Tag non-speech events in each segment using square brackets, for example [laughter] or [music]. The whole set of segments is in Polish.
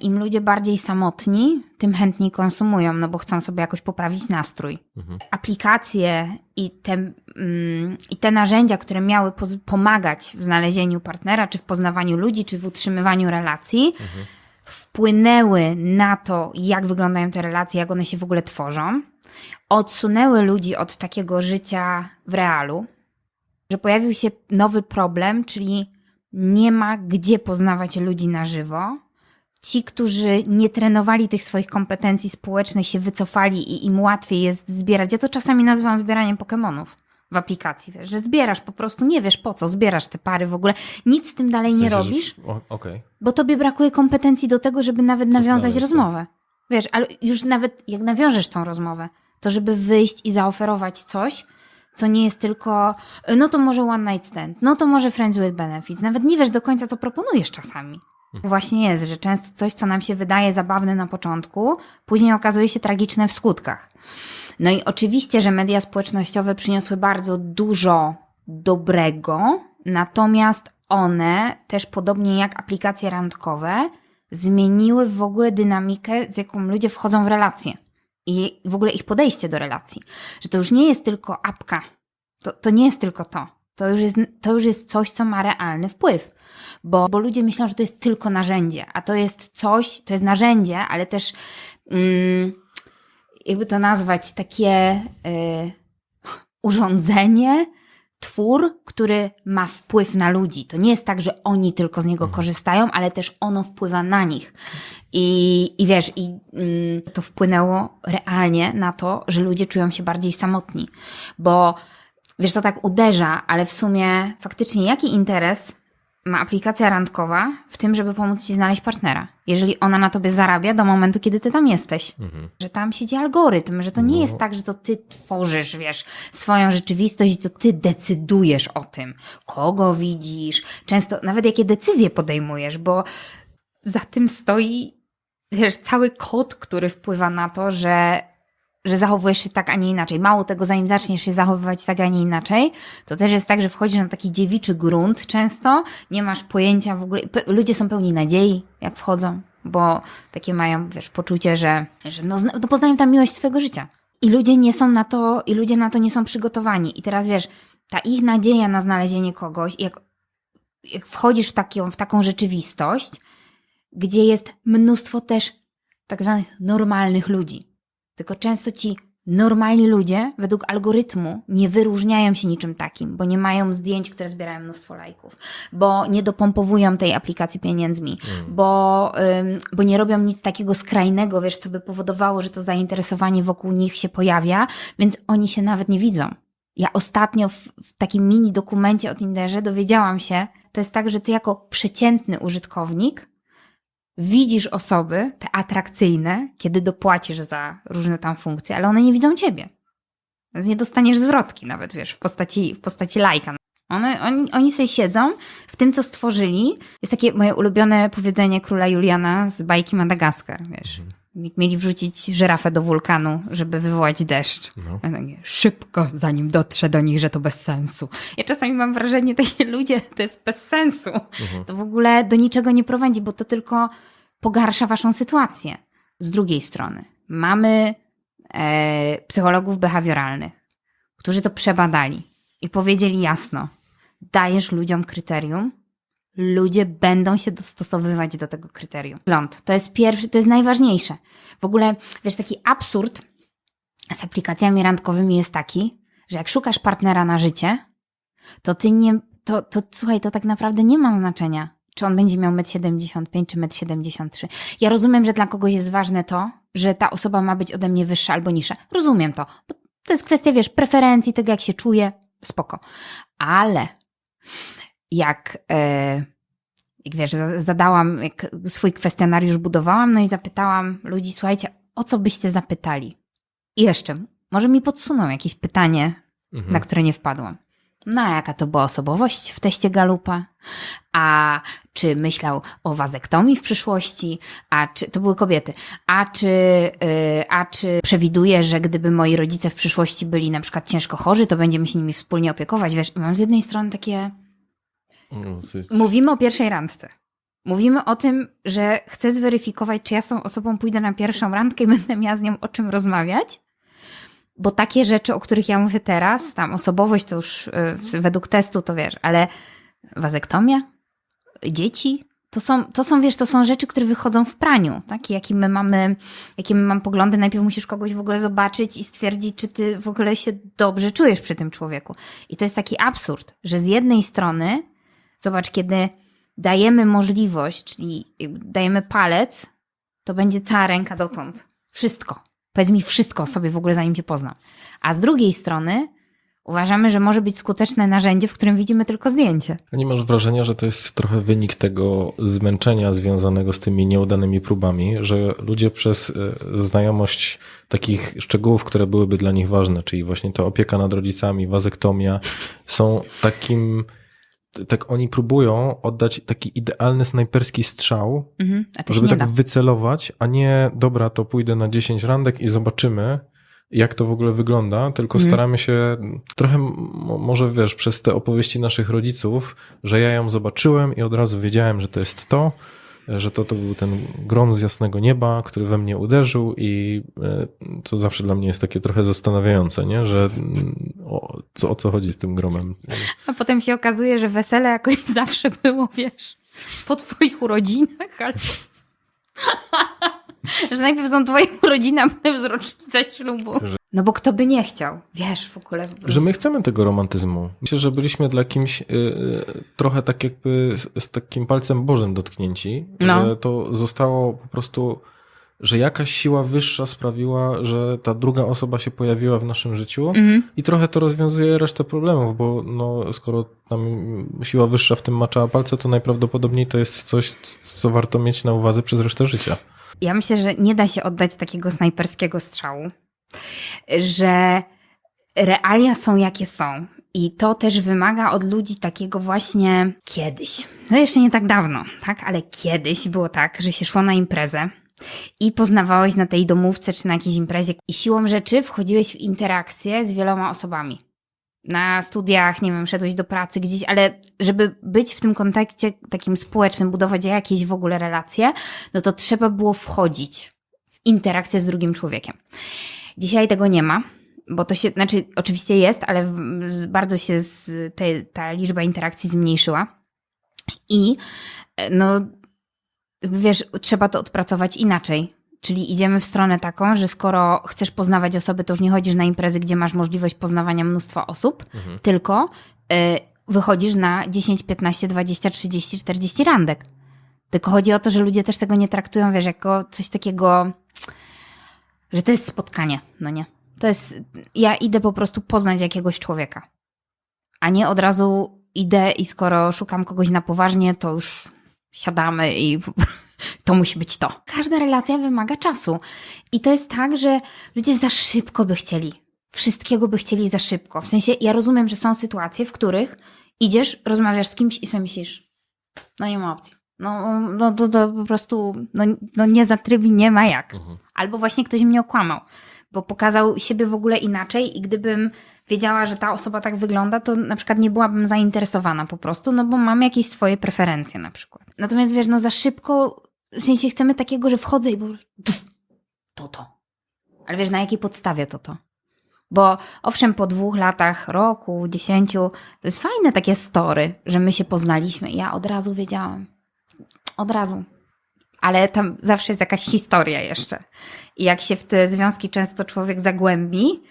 im ludzie bardziej samotni, tym chętniej konsumują, no bo chcą sobie jakoś poprawić nastrój. Mhm. Aplikacje i te, mm, i te narzędzia, które miały pomagać w znalezieniu partnera, czy w poznawaniu ludzi, czy w utrzymywaniu relacji, wpłynęły na to, jak wyglądają te relacje, jak one się w ogóle tworzą. Odsunęły ludzi od takiego życia w realu, że pojawił się nowy problem, czyli nie ma gdzie poznawać ludzi na żywo. Ci, którzy nie trenowali tych swoich kompetencji społecznych, się wycofali i im łatwiej jest zbierać. Ja to czasami nazywam zbieraniem Pokemonów w aplikacji, wiesz, że zbierasz po prostu, nie wiesz po co, zbierasz te pary w ogóle, nic z tym dalej W nie sensie, że- robisz, o- Okej. bo tobie brakuje kompetencji do tego, żeby nawet nawiązać znaleźć, tak. rozmowę. Wiesz, ale już nawet jak nawiążesz tą rozmowę, to żeby wyjść i zaoferować coś, co nie jest tylko, no to może one night stand, no to może friends with benefits. Nawet nie wiesz do końca, co proponujesz czasami. Właśnie jest, że często coś, co nam się wydaje zabawne na początku, później okazuje się tragiczne w skutkach. No i oczywiście, że media społecznościowe przyniosły bardzo dużo dobrego, natomiast one też podobnie jak aplikacje randkowe zmieniły w ogóle dynamikę, z jaką ludzie wchodzą w relacje i w ogóle ich podejście do relacji. Że to już nie jest tylko apka, to, to nie jest tylko to. To już, jest, to już jest coś, co ma realny wpływ, bo, bo ludzie myślą, że to jest tylko narzędzie, a to jest coś, to jest narzędzie, ale też, mm, jakby to nazwać, takie y, urządzenie, twór, który ma wpływ na ludzi. To nie jest tak, że oni tylko z niego korzystają, ale też ono wpływa na nich. I, i wiesz, i mm, to wpłynęło realnie na to, że ludzie czują się bardziej samotni, bo wiesz, to tak uderza, ale w sumie faktycznie jaki interes ma aplikacja randkowa w tym, żeby pomóc ci znaleźć partnera, jeżeli ona na tobie zarabia do momentu, kiedy ty tam jesteś. Mhm. Że tam siedzi algorytm, że to nie No. jest tak, że to ty tworzysz, wiesz, swoją rzeczywistość i to ty decydujesz o tym, kogo widzisz, często nawet jakie decyzje podejmujesz, bo za tym stoi, wiesz, cały kod, który wpływa na to, że, że zachowujesz się tak, a nie inaczej. Mało tego, zanim zaczniesz się zachowywać tak, a nie inaczej, to też jest tak, że wchodzisz na taki dziewiczy grunt często, nie masz pojęcia w ogóle, ludzie są pełni nadziei, jak wchodzą, bo takie mają, wiesz, poczucie, że, że no, no poznają tam miłość swojego życia. I ludzie nie są na to, i ludzie na to nie są przygotowani. I teraz wiesz, ta ich nadzieja na znalezienie kogoś, jak, jak wchodzisz w, taką, w taką rzeczywistość, gdzie jest mnóstwo też tak zwanych normalnych ludzi. Tylko często ci normalni ludzie według algorytmu nie wyróżniają się niczym takim, bo nie mają zdjęć, które zbierają mnóstwo lajków, bo nie dopompowują tej aplikacji pieniędzmi, bo, ym, bo nie robią nic takiego skrajnego, wiesz, co by powodowało, że to zainteresowanie wokół nich się pojawia, więc oni się nawet nie widzą. Ja ostatnio w, w takim mini dokumencie o Tinderze dowiedziałam się, to jest tak, że ty jako przeciętny użytkownik widzisz osoby, te atrakcyjne, kiedy dopłacisz za różne tam funkcje, ale one nie widzą ciebie. Więc nie dostaniesz zwrotki nawet, wiesz, w postaci, w postaci lajka. One, oni, oni sobie siedzą w tym, co stworzyli. Jest takie moje ulubione powiedzenie króla Juliana z bajki Madagaskar, wiesz. Jak mieli wrzucić żyrafę do wulkanu, żeby wywołać deszcz. No. Szybko, zanim dotrze do nich, że to bez sensu. Ja czasami mam wrażenie, [laughs] takie ludzie, to jest bez sensu. To w ogóle do niczego nie prowadzi, bo to tylko pogarsza waszą sytuację. Z drugiej strony, mamy e, psychologów behawioralnych, którzy to przebadali i powiedzieli jasno: dajesz ludziom kryterium, ludzie będą się dostosowywać do tego kryterium. Ląd, to jest pierwszy, to jest najważniejsze. W ogóle, wiesz, taki absurd z aplikacjami randkowymi jest taki, że jak szukasz partnera na życie, to ty nie, to, to słuchaj, to tak naprawdę nie ma znaczenia, czy on będzie miał 1,75 m czy 1,73 m. Ja rozumiem, że dla kogoś jest ważne to, że ta osoba ma być ode mnie wyższa albo niższa. Rozumiem to. To jest kwestia, wiesz, preferencji, tego jak się czuje, spoko. Ale jak, e, jak wiesz, za- zadałam, jak swój kwestionariusz budowałam, no i zapytałam ludzi, słuchajcie, o co byście zapytali? I jeszcze, może mi podsuną jakieś pytanie, Mhm. na które nie wpadłam. No, a jaka to była osobowość w teście Galupa? A czy myślał o wazektomii w przyszłości? A czy to były kobiety? A czy, yy, a czy przewiduje, że gdyby moi rodzice w przyszłości byli na przykład ciężko chorzy, to będziemy się nimi wspólnie opiekować? Wiesz, mam z jednej strony takie. Dosyć- Mówimy o pierwszej randce. Mówimy o tym, że chcę zweryfikować, czy ja z tą osobą pójdę na pierwszą randkę i będę miała z nią o czym rozmawiać. Bo takie rzeczy, o których ja mówię teraz, tam osobowość to już y, według testu to wiesz, ale wazektomia, dzieci, to są, to są, wiesz, to są rzeczy, które wychodzą w praniu, tak? Jakie my mamy, jakie my mamy poglądy. Najpierw musisz kogoś w ogóle zobaczyć i stwierdzić, czy ty w ogóle się dobrze czujesz przy tym człowieku. I to jest taki absurd, że z jednej strony, zobacz, kiedy dajemy możliwość, czyli dajemy palec, to będzie cała ręka dotąd. Wszystko. Powiedz mi wszystko sobie w ogóle, zanim cię poznam. A z drugiej strony uważamy, że może być skuteczne narzędzie, w którym widzimy tylko zdjęcie. A nie masz wrażenia, że to jest trochę wynik tego zmęczenia związanego z tymi nieudanymi próbami, że ludzie przez e, znajomość takich szczegółów, które byłyby dla nich ważne, czyli właśnie ta opieka nad rodzicami, wazektomia, są takim, tak oni próbują oddać taki idealny snajperski strzał, Mhm. Żeby tak da. wycelować, a nie dobra, to pójdę na 10 randek i zobaczymy, jak to w ogóle wygląda, tylko Mhm. staramy się trochę, może wiesz, przez te opowieści naszych rodziców, że ja ją zobaczyłem i od razu wiedziałem, że to jest to, że to, to był ten grom z jasnego nieba, który we mnie uderzył i e, co zawsze dla mnie jest takie trochę zastanawiające, nie? że mm, o co, o co chodzi z tym gromem. A potem się okazuje, że wesele jakoś zawsze było, wiesz, po twoich urodzinach albo... [laughs] [laughs] że najpierw są twoje urodziny, [laughs] a potem z rocznica ślubu. Że- No bo kto by nie chciał, wiesz, w ogóle. Że my chcemy tego romantyzmu. Myślę, że byliśmy dla kimś y, y, trochę tak jakby z, z takim palcem Bożym dotknięci, No. że to zostało po prostu, że jakaś siła wyższa sprawiła, że ta druga osoba się pojawiła w naszym życiu Mhm. i trochę to rozwiązuje resztę problemów, bo no, skoro tam siła wyższa w tym maczała palce, to najprawdopodobniej to jest coś, co warto mieć na uwadze przez resztę życia. Ja myślę, że nie da się oddać takiego snajperskiego strzału, że realia są jakie są. I to też wymaga od ludzi takiego właśnie kiedyś. No jeszcze nie tak dawno, tak? Ale kiedyś było tak, że się szło na imprezę i poznawałeś na tej domówce czy na jakiejś imprezie i siłą rzeczy wchodziłeś w interakcję z wieloma osobami. Na studiach, nie wiem, szedłeś do pracy gdzieś, ale żeby być w tym kontekście takim społecznym, budować jakieś w ogóle relacje, no to trzeba było wchodzić w interakcję z drugim człowiekiem. Dzisiaj tego nie ma, bo to się, znaczy oczywiście jest, ale bardzo się te, ta liczba interakcji zmniejszyła. I e, no, wiesz, trzeba to odpracować inaczej. Czyli idziemy w stronę taką, że skoro chcesz poznawać osoby, to już nie chodzisz na imprezy, gdzie masz możliwość poznawania mnóstwa osób, Mhm. tylko y, wychodzisz na 10, 15, 20, 30, 40 randek. Tylko chodzi o to, że ludzie też tego nie traktują, wiesz, jako coś takiego, że to jest spotkanie, no nie? To jest, ja idę po prostu poznać jakiegoś człowieka, a nie od razu idę i skoro szukam kogoś na poważnie, to już siadamy i to musi być to. Każda relacja wymaga czasu. I to jest tak, że ludzie za szybko by chcieli. Wszystkiego by chcieli za szybko. W sensie, ja rozumiem, że są sytuacje, w których idziesz, rozmawiasz z kimś i sobie myślisz, no nie ma opcji. No, no to, to po prostu, no, no nie zatrybi, nie ma jak. Mhm. Albo właśnie ktoś mnie okłamał, bo pokazał siebie w ogóle inaczej i gdybym wiedziała, że ta osoba tak wygląda, to na przykład nie byłabym zainteresowana po prostu, no bo mam jakieś swoje preferencje na przykład. Natomiast wiesz, no za szybko, w sensie chcemy takiego, że wchodzę i bo to to. Ale wiesz, na jakiej podstawie to to? Bo owszem, po dwóch latach, roku, dziesięciu, to jest fajne takie story, że my się poznaliśmy. Ja od razu wiedziałam. Od razu. Ale tam zawsze jest jakaś historia jeszcze. I jak się w te związki często człowiek zagłębi,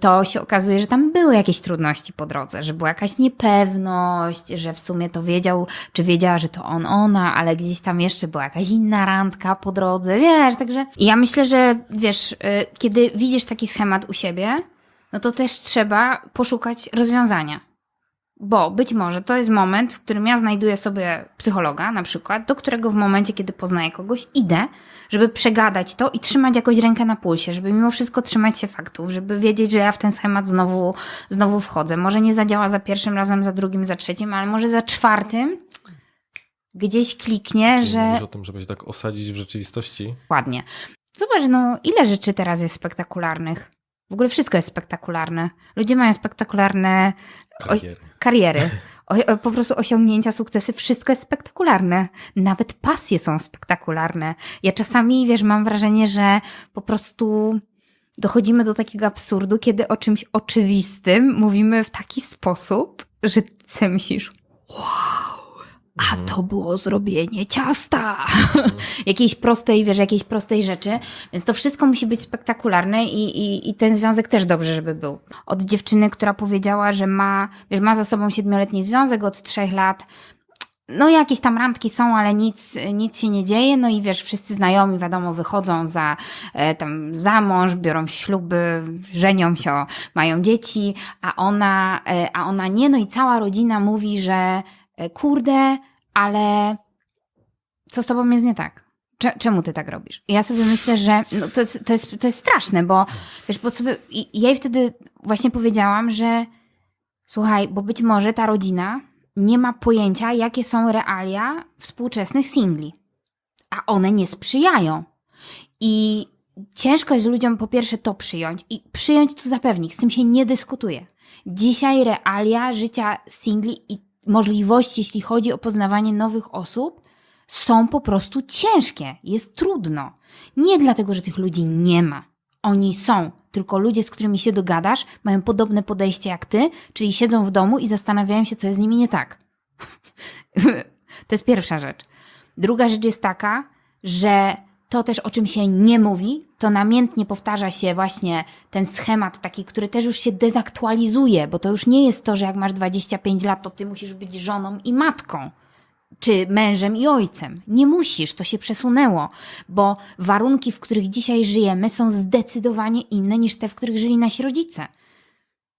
to się okazuje, że tam były jakieś trudności po drodze, że była jakaś niepewność, że w sumie to wiedział, czy wiedziała, że to on, ona, ale gdzieś tam jeszcze była jakaś inna randka po drodze, wiesz, także I ja myślę, że wiesz, y, kiedy widzisz taki schemat u siebie, no to też trzeba poszukać rozwiązania. Bo być może to jest moment, w którym ja znajduję sobie psychologa, na przykład, do którego w momencie, kiedy poznaję kogoś, idę, żeby przegadać to i trzymać jakoś rękę na pulsie, żeby mimo wszystko trzymać się faktów, żeby wiedzieć, że ja w ten schemat znowu, znowu wchodzę. Może nie zadziała za pierwszym razem, za drugim, za trzecim, ale może za czwartym gdzieś kliknie, Czyli że mówisz o tym, żeby się tak osadzić w rzeczywistości. ładnie. Zobacz, no ile rzeczy teraz jest spektakularnych. W ogóle wszystko jest spektakularne. Ludzie mają spektakularne Kariery. kariery, [laughs] o, o, po prostu osiągnięcia, sukcesy, wszystko jest spektakularne. Nawet pasje są spektakularne. Ja czasami, wiesz, mam wrażenie, że po prostu dochodzimy do takiego absurdu, kiedy o czymś oczywistym mówimy w taki sposób, że ty myślisz, wow, a Mhm. to było zrobienie ciasta. [laughs] jakiejś prostej, wiesz, jakiejś prostej rzeczy. Więc to wszystko musi być spektakularne i, i, i ten związek też dobrze, żeby był. Od dziewczyny, która powiedziała, że ma, wiesz, ma za sobą siedmioletni związek od trzech lat. No jakieś tam randki są, ale nic, nic się nie dzieje. No i wiesz, wszyscy znajomi, wiadomo, wychodzą za, e, tam za mąż, biorą śluby, żenią się, mają dzieci, a ona, e, a ona nie. No i cała rodzina mówi, że e, kurde, ale co z tobą jest nie tak? Cze- Czemu ty tak robisz? Ja sobie myślę, że no to, jest, to, jest, to jest straszne, bo wiesz, bo sobie, ja jej wtedy właśnie powiedziałam, że słuchaj, bo być może ta rodzina nie ma pojęcia, jakie są realia współczesnych singli, a one nie sprzyjają. I ciężko jest ludziom po pierwsze to przyjąć i przyjąć to zapewnik, z tym się nie dyskutuje. Dzisiaj realia życia singli i możliwości, jeśli chodzi o poznawanie nowych osób, są po prostu ciężkie, jest trudno. Nie dlatego, że tych ludzi nie ma. Oni są, tylko ludzie, z którymi się dogadasz, mają podobne podejście jak ty, czyli siedzą w domu i zastanawiają się, co jest z nimi nie tak. [laughs] to jest pierwsza rzecz. Druga rzecz jest taka, że to też o czym się nie mówi, to namiętnie powtarza się właśnie ten schemat taki, który też już się dezaktualizuje, bo to już nie jest to, że jak masz 25 lat, to ty musisz być żoną i matką czy mężem i ojcem. Nie musisz, to się przesunęło, bo warunki, w których dzisiaj żyjemy, są zdecydowanie inne niż te, w których żyli nasi rodzice.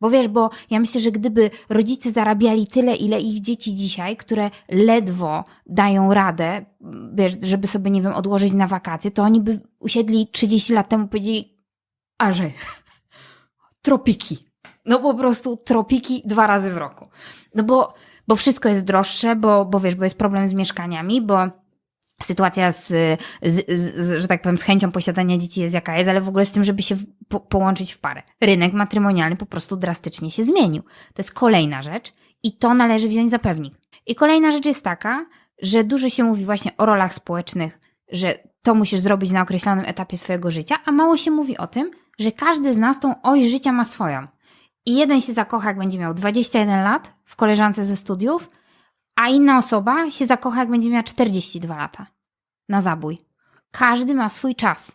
Bo wiesz, bo ja myślę, że gdyby rodzice zarabiali tyle, ile ich dzieci dzisiaj, które ledwo dają radę, wiesz, żeby sobie, nie wiem, odłożyć na wakacje, to oni by usiedli 30 lat temu i powiedzieli, a że tropiki. No po prostu tropiki dwa razy w roku. No bo, bo wszystko jest droższe, bo, bo wiesz, bo jest problem z mieszkaniami, bo sytuacja z, z, z, że tak powiem, z chęcią posiadania dzieci jest jaka jest, ale w ogóle z tym, żeby się po, połączyć w parę. Rynek matrymonialny po prostu drastycznie się zmienił. To jest kolejna rzecz i to należy wziąć za pewnik. I kolejna rzecz jest taka, że dużo się mówi właśnie o rolach społecznych, że to musisz zrobić na określonym etapie swojego życia, a mało się mówi o tym, że każdy z nas tą oś życia ma swoją. I jeden się zakocha, jak będzie miał 21 lat w koleżance ze studiów, a inna osoba się zakocha, jak będzie miała 42 lata na zabój. Każdy ma swój czas.